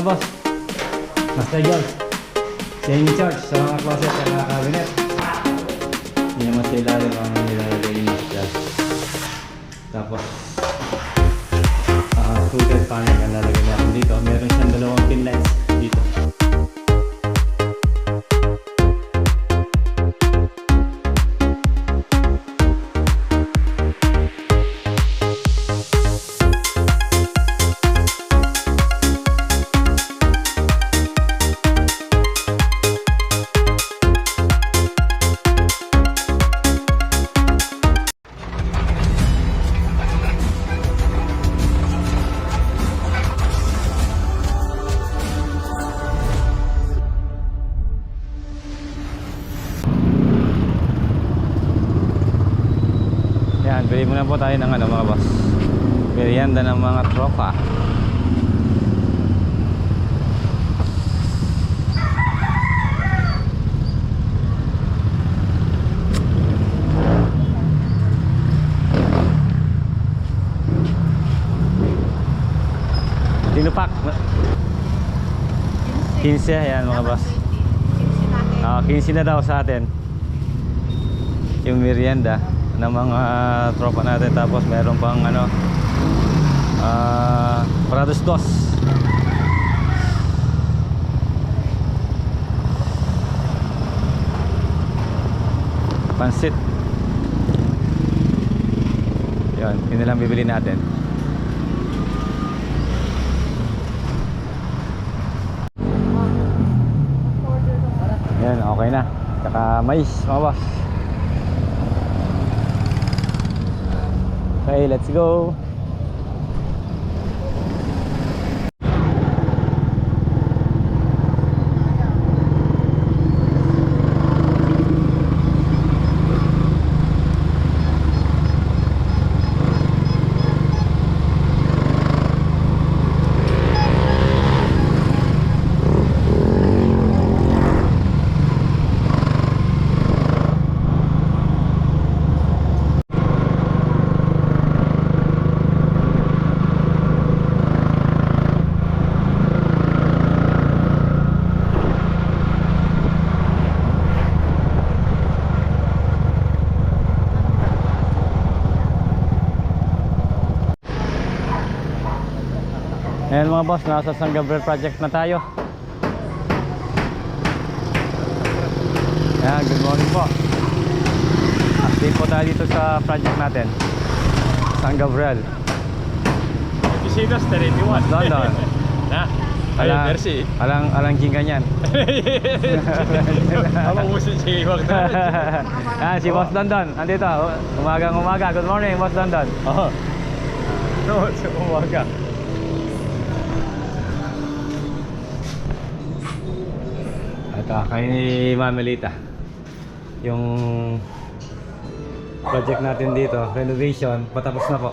mga boss. Master John. Siya yung charge sa mga closet at mga cabinet. Hindi naman sa ilalim ang nilalagay ni Master. Tapos, ah fluted panel ang lalagay natin dito. Meron siyang dalawang pin lights 15 yan mga boss. Ah, 15 na daw sa atin. Yung merienda ng mga tropa natin tapos meron pang ano ah Prados Dos. Pansit. Yan, yun na lang bibili natin. Yan, okay na. Tsaka mais, mga boss. Okay, let's go. Ayan mga boss, nasa San Gabriel Project na tayo. Ayan, good morning po. Update po tayo dito sa project natin. San Gabriel. Visitas 31. London. Na. Alang, merci. alang, alang jinga niyan. Ako musin si Iwag na. ah, si Boss London, andito. Umagang umaga. Good morning, Boss London. Oo. No, sa Ito, kay Mamelita. Yung project natin dito, renovation, patapos na po.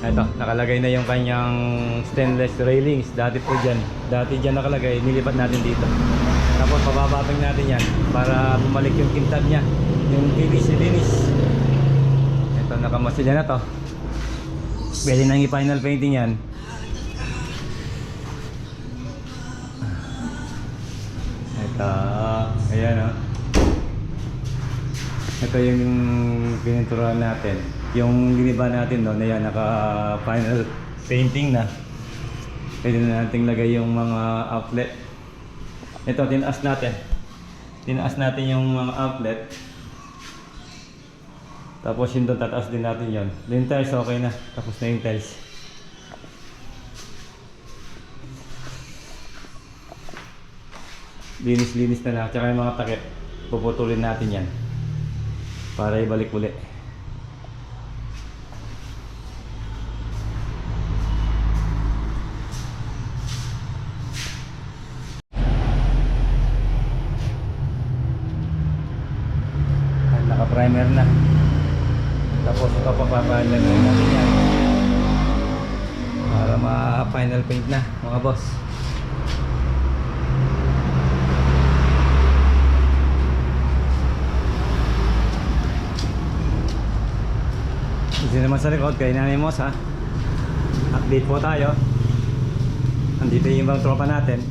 Ito, nakalagay na yung kanyang stainless railings. Dati po dyan, dati dyan nakalagay, nilipat natin dito. Tapos pababatang natin yan para bumalik yung kintab niya, yung linis-linis. Ito, nakamasilya na to. Pwede nang i-final painting yan. Ito, ayan o. Ito yung pininturahan natin. Yung giniba natin doon, ayan, naka-final painting na. Pwede na natin lagay yung mga outlet. Ito, tinaas natin. Tinaas natin yung mga outlet. Tapos yun doon, tataas din natin yon. Yung tiles, okay na. Tapos na yung tiles. Linis-linis na lang tsaka yung mga takip puputulin natin yan. Para ibalik uli At naka-primer na tapos ito papapalan natin yan para ma-final paint na mga boss Dito naman sa likod kay Nanay Mos ha. Update po tayo. Andito yung ibang tropa natin.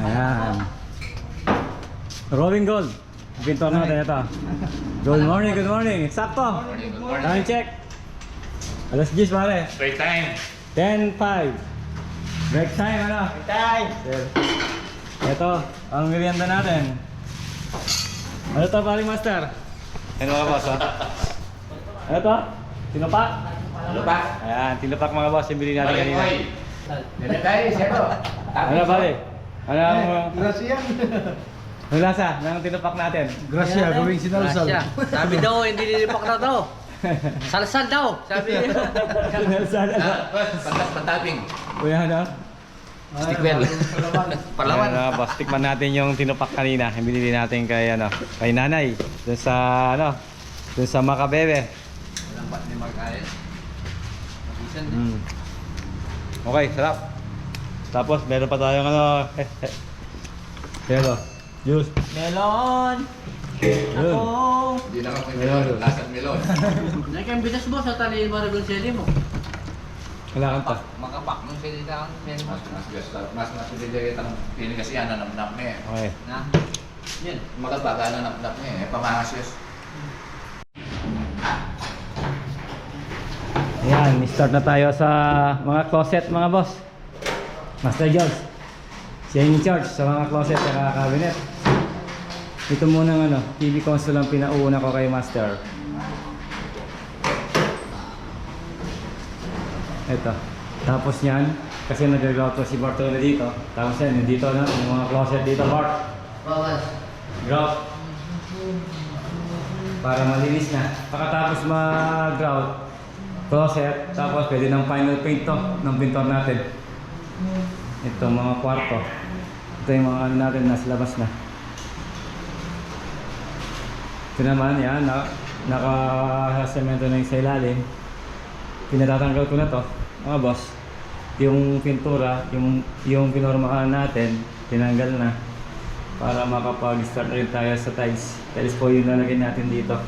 Ayan. Rolling gold. Pintor natin ito. Good morning, good morning. Sakto. Time check. Alas 10 pare. Break time. 10-5. Break time ano? Time. Ito, ang merienda natin. Ano to, paring master? Ano mga boss, ha? Ano to? Tinupak? Ba? Ayan, tinupak mga boss, yung bili natin kanina. Dito tayo, siyempre. Ano pare? Ano ang... Gracia. Ano lasa ng tinupak natin? Gracia, gawing sinalsal. Sabi daw, hindi nilipak na daw. Salsal daw, sabi niya. Sinalsal. Pantas pantaping. Kuya, ano? Stick well. Palawan. Ayan, uh, boss, tikman natin yung tinupak kanina. Yung binili natin kay, ano, kay nanay. Doon sa, ano, doon sa Makabebe. Walang pat ni din. Mm. Okay, sarap. Tapos meron pa tayong ano. Pero, juice. Melon! Yun. Hindi na kami Melon. Lasang melon. Nagkambitas mo sa tali mo rin sili mo. Wala kang pa. Makapak nung sili ka melon Mas mas gusto. Mas mas pinili ang piling kasi yan ang namnam niya. eh. Okay. Na. Yan. Magkabaga na namnam niya. eh. Pamangas yun. Ayan, start na tayo sa mga closet mga boss. Master Jones. Siya yung charge sa mga closet at cabinet. Ito muna ng ano, TV console ang pinauna ko kay Master. Ito. Tapos yan, kasi nag-grout si Bartolo dito. Tapos yan, dito na, yung mga closet dito, Bart. Bawas. Grout. Para malinis na. Pagkatapos mag-grout, closet, tapos pwede ng final paint to ng pintor natin. Ito mga kwarto. Ito yung mga ano natin nasa labas na. Ito naman yan, na, naka-semento na yung sa ilalim. Pinatatanggal ko na to, mga boss. Yung pintura, yung, yung pinormahan natin, tinanggal na para makapag-start rin tayo sa tiles. Tiles po yung lalagay natin dito.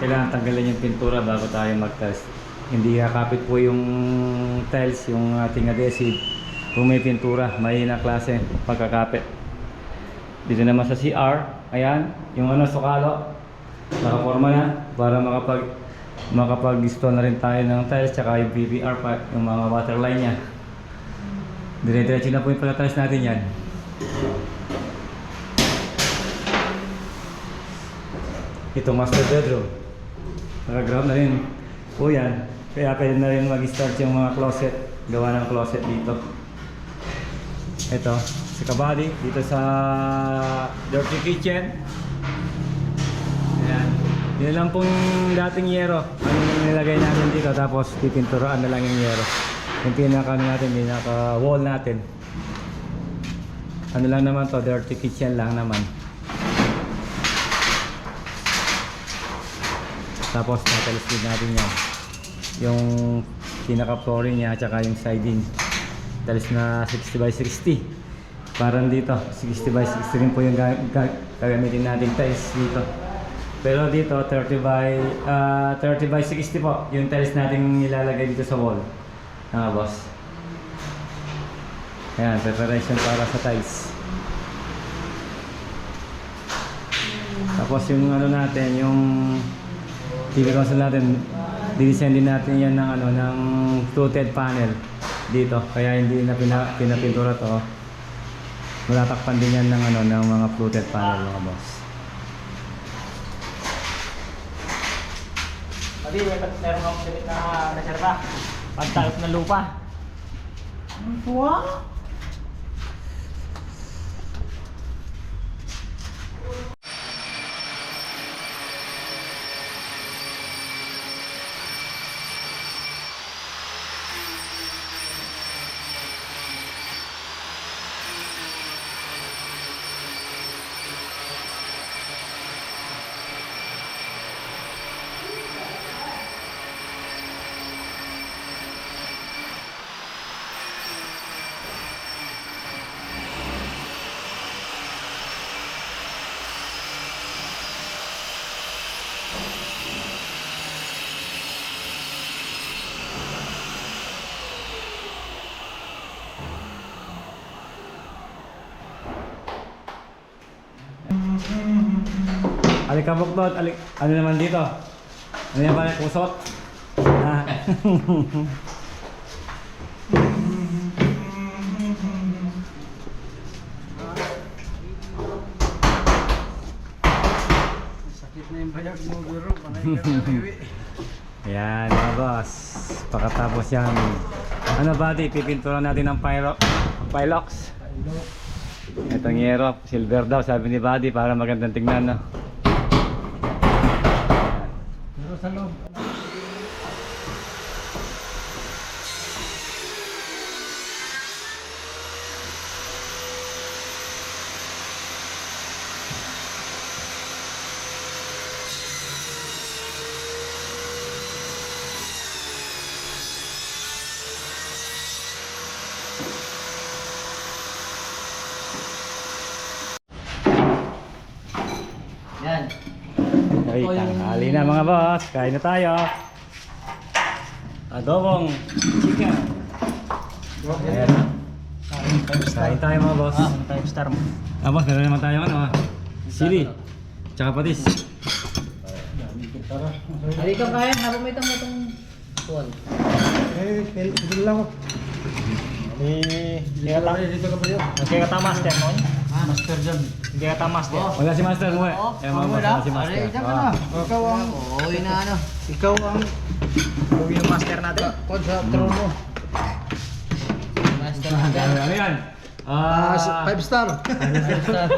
Kailangan tanggalin yung pintura bago tayo mag-tiles. Hindi kakapit po yung tiles, yung ating adhesive. Kung may pintura, mahina klase pagkakapit. Dito naman sa CR, ayan, yung ano, sukalo. Nakaporma na para makapag makapag-install na rin tayo ng tiles tsaka yung PVR pa, yung mga waterline niya. Dire-diretso na po yung palatiles natin yan. Ito master bedroom. Naka-ground na rin po yan. Kaya pwede na rin mag-start yung mga closet. Gawa ng closet dito. Ito, sa kabady, dito sa dirty kitchen. Yan lang pong dating yero. Ano nilagay natin dito tapos pipinturaan na lang yung yero. Yung pinaka ano natin, pinaka wall natin. Ano lang naman to, dirty kitchen lang naman. Tapos natalis din natin yan. Yung pinaka flooring niya at saka yung siding. Talis na 60 by 60. Parang dito, 60 by 60 rin po yung ga- ga- gagamitin natin tiles dito. Pero dito 30 by ah, 30 by 60 po yung tiles natin nilalagay dito sa wall. Mga boss. Ayan, preparation para sa tiles. Tapos yung ano natin, yung TV console natin, didesign din natin yan ng ano ng fluted panel dito. Kaya hindi na pina, pinapintura to. Malatakpan din yan ng ano ng mga fluted panel mga boss. Pati, meron akong na reserva. Pagtalop na lupa. Wow! Alikabok alik, ano naman dito? Ano yan ba? Kusot? Ah. Sakit na yung bayag mo, biro. Panay ka na iwi. Ayan mga boss. Pagkatapos yan. Ano ba di? Pipintura natin ng pyro, Pylox. Itong yero, silver daw sabi ni Buddy para magandang tingnan no. Pero sa na mga boss. Kain na tayo. Adobong chicken. Ayan. Kain tayo mga boss. Ah, five star mo. Ah, boss, meron naman tayo ano ah. Sili. Tsaka patis. Halika kaya, habang may tamo itong tuwan. Eh, pil lang ako. Eh, hindi ka ta- dito ka master dyan. Hindi ka ta master. Wala si Master mo eh. Mga boss, wala si Master. Dyan ka Ah. na. Ikaw ang... Oo, na ano. Ikaw ang... Huwag yung master natin. Kod sa trono. Master Ano ano yan? Ah, Five star. Five star.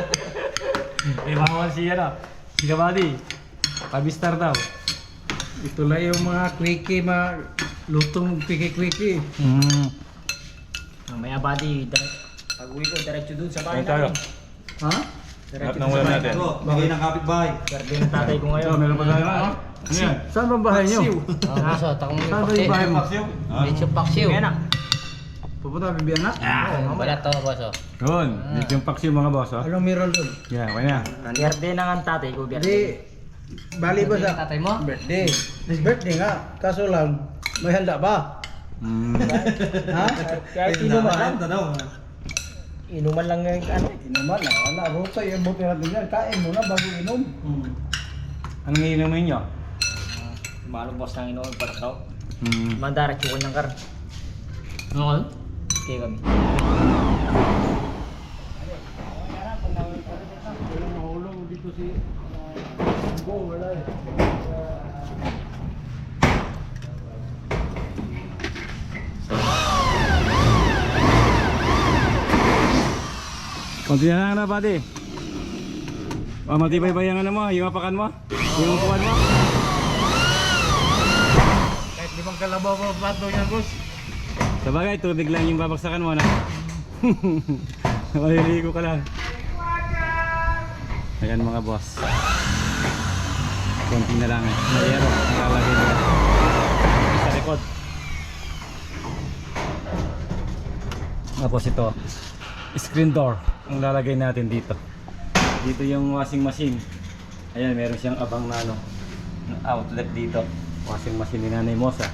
Eh, bawal si ano. Si Kabady. Pabistar daw. Ito lang yung mga quickie, mga lutong quickie-quickie. Mm. Mamaya body, direct. Pag uwi ko, diretso dun sa bahay tayo. namin. Ha? Diretso Nang dun sa ulam bahay natin. namin. Bagay ng kapitbahay. Ng tatay ko ngayon. Ito, meron pa tayo ano? Ano yan? Saan ba bahay niyo? Ah, so, takong Ano Saan ba yung bahay mo? Medyo paksiw. Yan na. Pupunta kami biyanak? Oo, mamaya. to, boss. Doon. Dito yung paksi mga boss. Oh. Anong meron doon? Yeah, okay na. Birthday ng ang tatay ko, Hindi, birthday. bali ba sa... Tatay mo? Birthday. Birthday nga. Kaso lang, may handa ba? Mm. Ha? Kahit inuman lang. daw. Inuman lang yung ano. Inuman na. Wala. Rupa yung buti natin yan. Kain mo na bago inom. Anong iinumin nyo? Malubos ng inuman para daw. Mm. Mandarat ko ng kar. Okay. Kaya kami. Mahulog dito si... Go, wala eh. Konti na lang na, buddy. Oh, matibay ba yung ano mo? Yung apakan mo? Yung upuan mo? Kahit limang kalabaw pa plato niya, boss. Sa bagay, tubig lang yung babagsakan mo na. Maliligo ka lang. Ayan mga boss. Konti na lang. Mayero. Nalalagay nila. Sa likod. Tapos ito. Screen door. Ang lalagay natin dito. Dito yung washing machine. Ayan, meron siyang abang na ano. Outlet dito. Washing machine ni Nanay Mosa.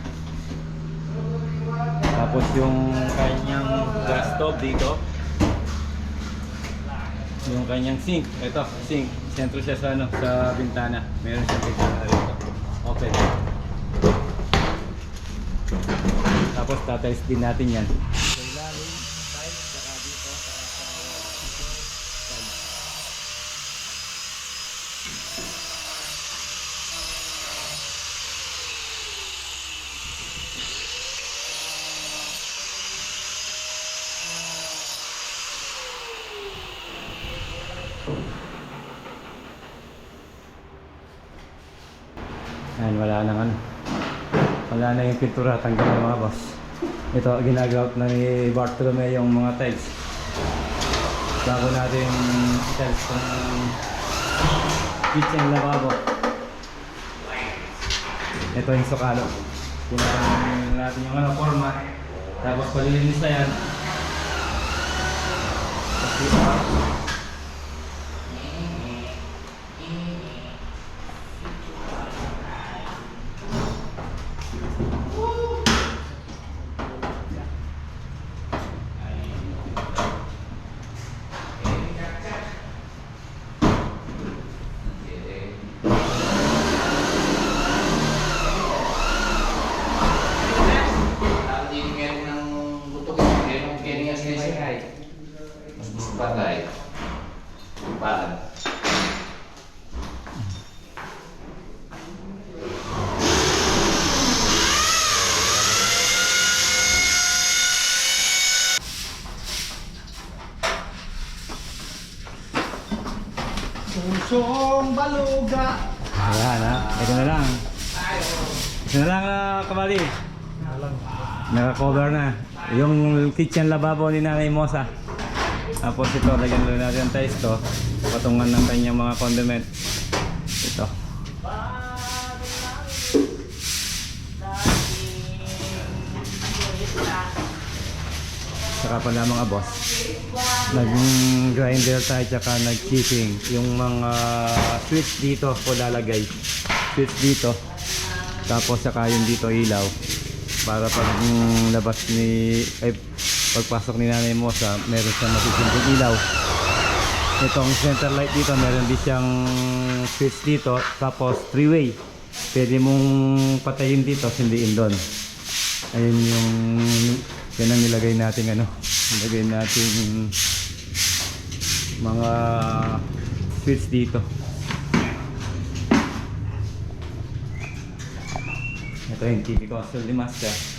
Tapos yung kanyang gas stove dito. Yung kanyang sink. Ito, sink. Sentro siya sa ano, sa bintana. Meron siyang bintana rito. Open. Tapos tatiles din natin yan. Ayan, wala nang ano. Wala na yung pintura, tanggal na mga boss. Ito, ginagawa na ni Bartolome yung mga tiles. Bago natin tiles ng kitchen lavabo. Ito yung sukalo. Ginagawa natin yung ano, forma. Tapos palilinis na yan. Tapos dito, piling kasi kasi ay. Tayo. Paan. Pusong baluga. Ayan ha. Ito na lang. Ito na lang na kabali. Naka-cover na. Yung kitchen lababo ni Nanay Mosa. Tapos ito, lagyan ulit natin ang to. Patungan ng kanyang mga condiment. Ito. Saka pala mga boss. Nag-grinder tayo tsaka nag-chipping. Yung mga switch dito ko lalagay. Switch dito. Tapos saka yung dito ilaw. Para pag mm, labas ni... Ay, pagpasok ni nanay mo sa meron siyang masisinding ilaw. Itong center light dito, meron din siyang switch dito. Tapos three-way. Pwede mong patayin dito, sindiin doon. Ayun yung yan ang nilagay natin ano. Nilagay natin mga switch dito. Ito yung TV console ni Master.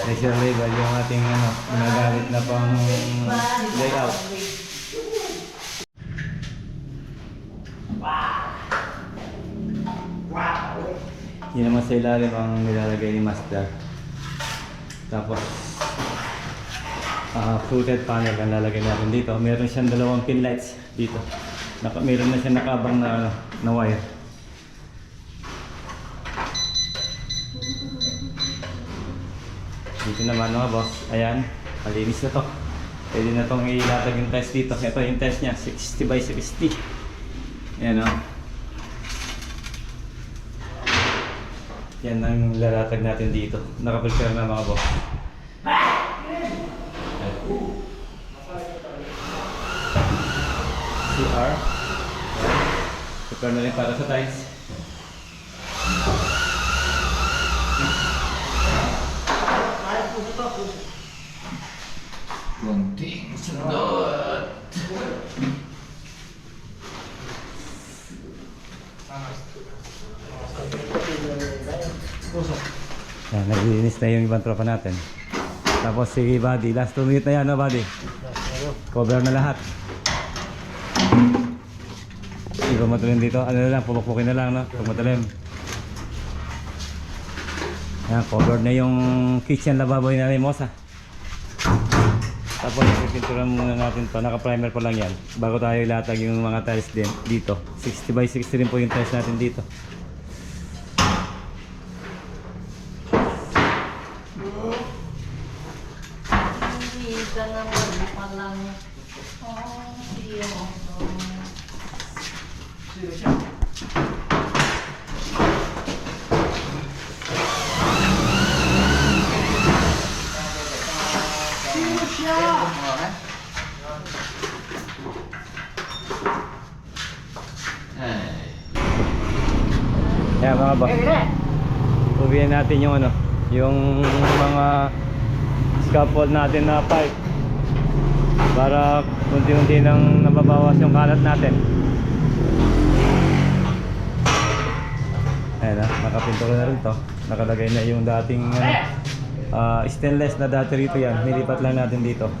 Pressure level yung ating ano, ginagamit na pang layout. Yun naman sa ilalim ang nilalagay ni Master. Tapos, ah fluted panel ang lalagay natin dito. Meron siyang dalawang pin lights dito. Naka, meron na siyang nakabang na, ano, na wire. Dito naman mga boss, ayan, malinis na to. Pwede na itong ilatag yung test dito. Ito yung test niya, 60 by 60. Ayan o. Yan ang lalatag natin dito. Nakaprepare na mga boss. CR. Prepare na rin para sa tiles. Naglilinis na yung ibang tropa natin. Tapos si Buddy, last 2 minutes na yan, no Buddy? Cover na lahat. Hindi ko matulim dito. Ano na lang, pupukpukin na lang, no? Pag matulim. Yan, cover na yung kitchen lavabo ni Nanay Mosa. Tapos ipintura muna natin to. Naka-primer pa lang yan. Bago tayo ilatag yung mga tiles din dito. 60 by 60 rin po yung tiles natin dito. Hindi ka naman palang Oh, Diyos. Ay. Kaya mga boss. Uwihan natin yung ano, yung mga scaffold natin na pipe para unti-unti nang nababawas yung kalat natin. Ayan na, nakapintura na rin to. Nakalagay na yung dating ano, ah, stainless na dati rito yan. Nilipat lang natin dito.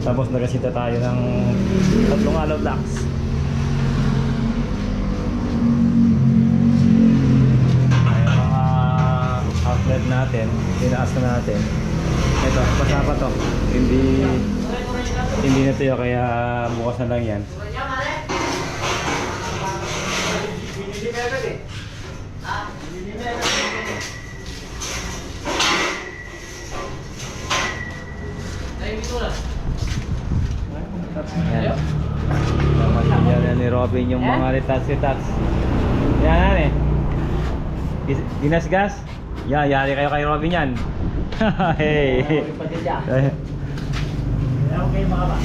Tapos nagasita tayo ng tatlong hollow blocks. Natin, tinaas na natin. Ito, basa pa to. Hindi hindi na tuyo kaya bukas na lang yan. Ayan. Naman yan ni Robin yung mga retats-retats. Yan eh. Gis- Ginasgas? Yeah, yari kayo kay Robin yan. hey. Pero okay mga ba?